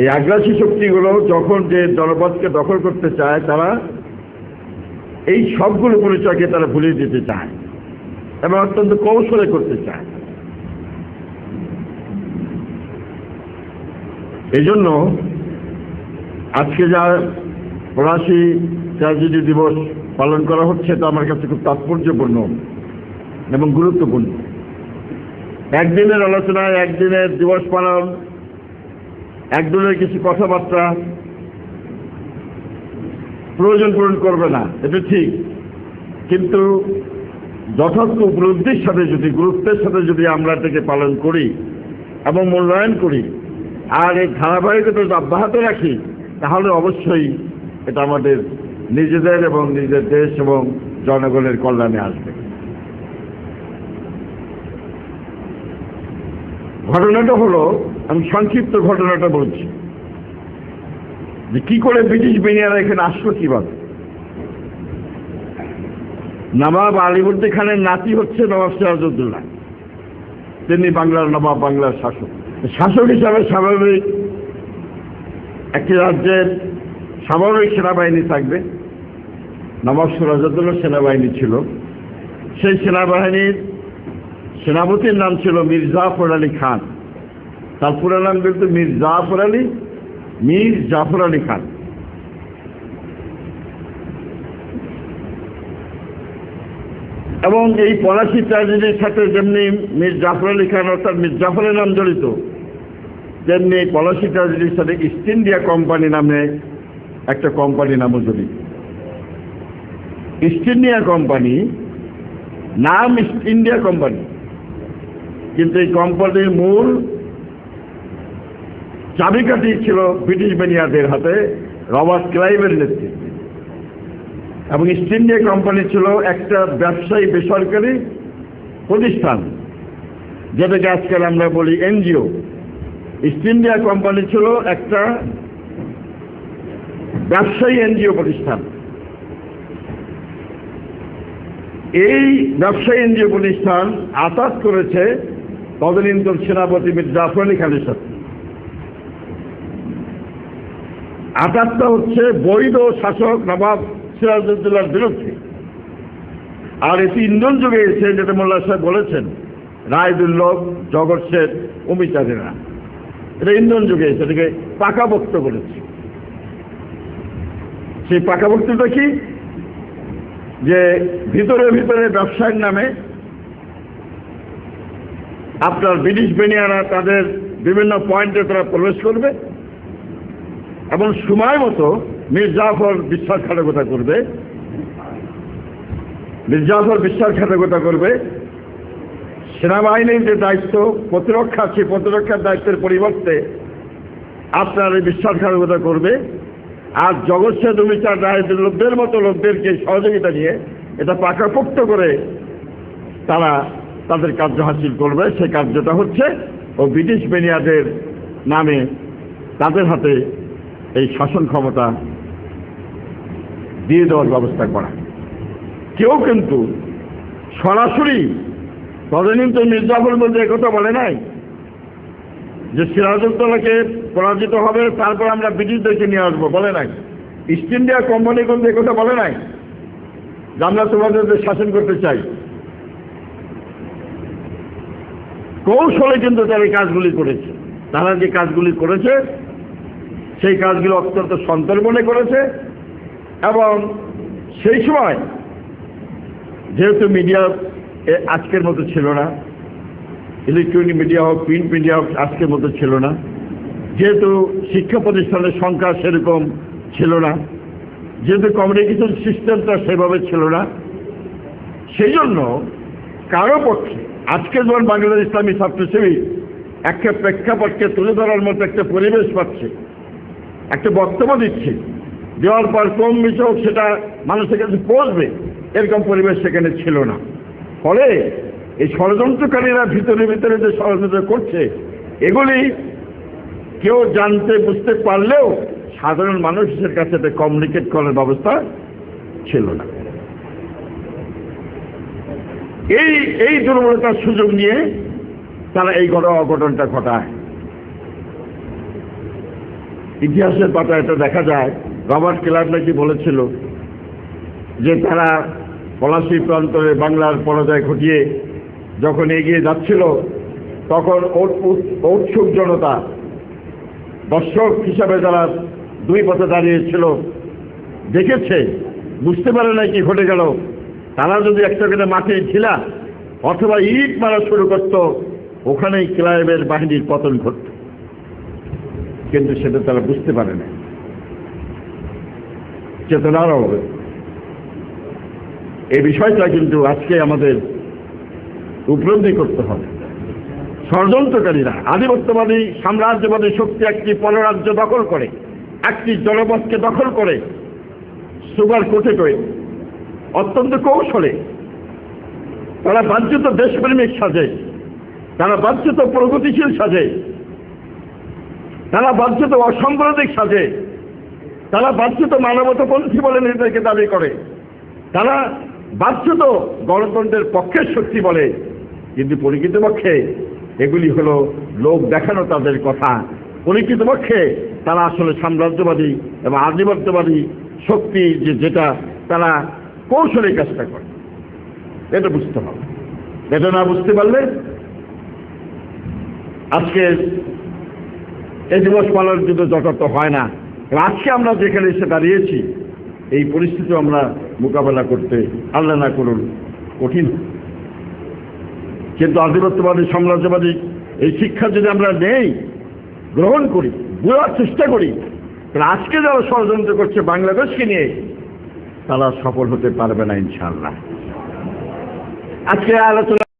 এই আগ্রাসী শক্তিগুলো যখন যে জনপদকে দখল করতে চায়, তারা এই সবগুলো পরিচয়কে তারা ভুলিয়ে দিতে চায় এবং অত্যন্ত কৌশলে করতে চায়। এই জন্য আজকে যা ফরাসি ট্র্যাজেডি দিবস পালন করা হচ্ছে, তা আমার কাছে খুব তাৎপর্যপূর্ণ এবং গুরুত্বপূর্ণ। একদিনের আলোচনায় একদিনের দিবস পালন একদিনের কিছু কথাবার্তা প্রয়োজন পূরণ করবে না, এটা ঠিক। কিন্তু যথার্থ উপলব্ধির সাথে যদি, গুরুত্বের সাথে যদি আমরা এটাকে পালন করি এবং মূল্যায়ন করি, আর এই ধারাবাহিকতা যদি অব্যাহত রাখি, তাহলে অবশ্যই এটা আমাদের নিজেদের এবং নিজের দেশ এবং জনগণের কল্যাণে আসবে। ঘটনাটা হলো, আমি সংক্ষিপ্ত ঘটনাটা বলছি। যে কি করে ব্রিটিশ বেনিয়ারা এখানে আসলো কীভাবে? নবাব আলিবুদ্দি খানের নাতি হচ্ছে নবাব সিরাজউদ্দৌলা। তিনি বাংলার নবাব, বাংলার শাসক। শাসক হিসাবে স্বাভাবিক একটি রাজ্যের স্বাভাবিক সেনাবাহিনী থাকবে। নবাব সিরাজউদ্দৌলা সেনাবাহিনী ছিল। সেই সেনাবাহিনীর সেনাপতির নাম ছিল মীর জাফর আলী খান। তার পুরো নাম কিন্তু মীর জাফর আলী মীর জাফর আলী খান। এবং এই পলাশি ট্র্যাজেডির সাথে যেমনি মীর জাফর আলী খান অর্থাৎ মীর জাফরের নাম জড়িত, তেমনি এই পলাশি ট্র্যাজেডির সাথে ইস্ট ইন্ডিয়া কোম্পানি নামে একটা কোম্পানি নামও জড়িত। ইস্ট ইন্ডিয়া কোম্পানি নাম ইস্ট ইন্ডিয়া কোম্পানি কিন্তু এই কোম্পানির মূল চাবিকাঠি ছিল ব্রিটিশ বেনিয়াদের হাতে, রবার্ট ক্লাইভের নেতৃত্বে। এবং ইস্ট ইন্ডিয়া কোম্পানি ছিল একটা ব্যবসায়ী বেসরকারি প্রতিষ্ঠান, যেটাকে আজকাল আমরা বলি এনজিও। ইস্ট ইন্ডিয়া কোম্পানি ছিল একটা ব্যবসায়ী এনজিও প্রতিষ্ঠান। এই ব্যবসায়ী এনজিও প্রতিষ্ঠান আতাত করেছে তদনীন্তন সেনাপতি মির জাফর আলী খানের সাথে। আটাতটা হচ্ছে বৈধ শাসক নবাব সিরাজউদ্দৌলার বিরুদ্ধে। আর এটি ইন্ধন যুগে এসে যেটা মোল্লা সাহেব বলেছেন রায়দুল্লভ জগৎ শেঠ অমিতাদেরা এটা ইন্ধন যুগে এসে এটাকে পাকাভক্ত করেছে। সেই পাকাভক্তিটা কি? যে ভিতরে ভিতরে ব্যবসায়ের নামে আপনার ব্রিটিশ বেনিয়ারা তাদের বিভিন্ন পয়েন্টে তারা প্রবেশ করবে এবং সময় মতো মির্জাফর বিশ্বাসঘাতকতা করবে। মির্জাফর বিশ্বাসঘাতকতা করবে। সেনাবাহিনীর যে দায়িত্ব, প্রতিরক্ষা, সেই প্রতিরক্ষার দায়িত্বের পরিবর্তে আপনার এই বিশ্বাসঘাতকতা করবে। আর জগৎসে দুমিচার রায়দের লোকদের মতো লোকদেরকে সহযোগিতা নিয়ে এটা পাকাপোক্ত করে তারা তাদের কার্য হাসিল করবে সেই কার্যটা হচ্ছে, ও ব্রিটিশ বেনিয়াদের নামে তাদের হাতে এই শাসন ক্ষমতা দিয়ে দেওয়ার ব্যবস্থা করা। কেউ কিন্তু সরাসরি তদনীন্তন মির্জাফর মধ্যে একথা বলে নাই যে সিরাজউদ্দৌলাকে পরাজিত হবে, তারপর আমরা ব্রিটিশদেরকে নিয়ে আসব, বলে নাই। ইস্ট ইন্ডিয়া কোম্পানি কিন্তু একথা বলে নাই যে আমরা তোমাদের শাসন করতে চাই। কৌশলে কিন্তু তারা এই কাজগুলি করেছে, তারা যে কাজগুলি করেছে, সেই কাজগুলো অত্যন্ত সন্তর মনে করেছে এবং সেই সময় যেহেতু মিডিয়া আজকের মতো ছিল না, ইলেকট্রনিক মিডিয়া হোক, প্রিন্ট মিডিয়া হোক, আজকের মতো ছিল না, যেহেতু শিক্ষা প্রতিষ্ঠানের সংখ্যা সেরকম ছিল না, যেহেতু কমিউনিকেশন সিস্টেমটা সেভাবে ছিল না, সেই জন্য কারও পক্ষে আজকে যখন বাংলাদেশ ইসলামী ছাত্রসেবী একটা প্রেক্ষাপটকে তুলে ধরার মতো একটা পরিবেশ পাচ্ছে, একটা বক্তব্য দিচ্ছে, দেওয়ার পর কম বেশি সেটা মানুষের কাছে পৌঁছবে, এরকম পরিবেশ সেখানে ছিল না। ফলে এই ষড়যন্ত্রকারীরা ভিতরে ভিতরে যে ষড়যন্ত্র করছে, এগুলি কেউ জানতে, বুঝতে পারলেও সাধারণ মানুষের কাছে কমিউনিকেট করার ব্যবস্থা ছিল না। এই এই দুর্বলতার সুযোগ নিয়ে তারা এই ঘটনা অঘটনটা ঘটায়। ইতিহাসের পাতায় এটা দেখা যায়, রবার্ট কেলার নাকি বলেছিল যে তারা পলাশী প্রান্তরে বাংলার পরাজয় ঘটিয়ে যখন এগিয়ে যাচ্ছিল, তখন ঔৎসুক জনতা, দর্শক হিসাবে যারা দুই পথে দাঁড়িয়েছিল, দেখেছে, বুঝতে পারে না কি ঘটে গেল। তারা যদি একটা করে মাঠে ছিলা অথবা ইট মারা শুরু করত, ওখানেই ক্লাইবের বাহিনীর পতন ঘটত। কিন্তু সেটা তারা বুঝতে পারে না চেতনার অভাবে। এই বিষয়টা কিন্তু আজকে আমাদের উপলব্ধি করতে হবে। ষড়যন্ত্রকারীরা, আধিপত্যবাদী, সাম্রাজ্যবাদী শক্তি একটি পররাজ্য দখল করে, একটি জনপথকে দখল করে, সুগার কোটে করে অত্যন্ত কৌশলে। তারা বাহ্যত দেশপ্রেমিক সাজে। তারা বাহ্যত প্রগতিশীল সাজে। তারা বাহ্যত অসাম্প্রদায়িক সাজে। তারা বাহ্যত মানবতাপন্থী বলে নিজেদেরকে দাবি করে। তারা বাহ্যত গণতন্ত্রের পক্ষের শক্তি বলে। কিন্তু পরিকৃতপক্ষে এগুলি হলো লোক দেখানো তাদের কথা। পরিকৃতপক্ষে তারা আসলে সাম্রাজ্যবাদী এবং আধিপত্যবাদী শক্তি যে যেটা তারা কৌশলে কাজটা করে। এটা বুঝতে হবে। এটা না বুঝতে পারলে আজকে এই দিবস পালন কিন্তু যথার্থ হয় না। আজকে আমরা যেখানে এসে দাঁড়িয়েছি, এই পরিস্থিতি আমরা মোকাবেলা করতে আল্লাহ না করুন, কঠিন। কিন্তু আধিপত্যবাদী, সাম্রাজ্যবাদী এই শিক্ষা যদি আমরা নেই, গ্রহণ করি, বোঝার চেষ্টা করি আজকে যারা ষড়যন্ত্র করছে বাংলাদেশকে নিয়ে তারা সফল হতে পারবে না ইনশাল্লাহ আজকে আলোচনা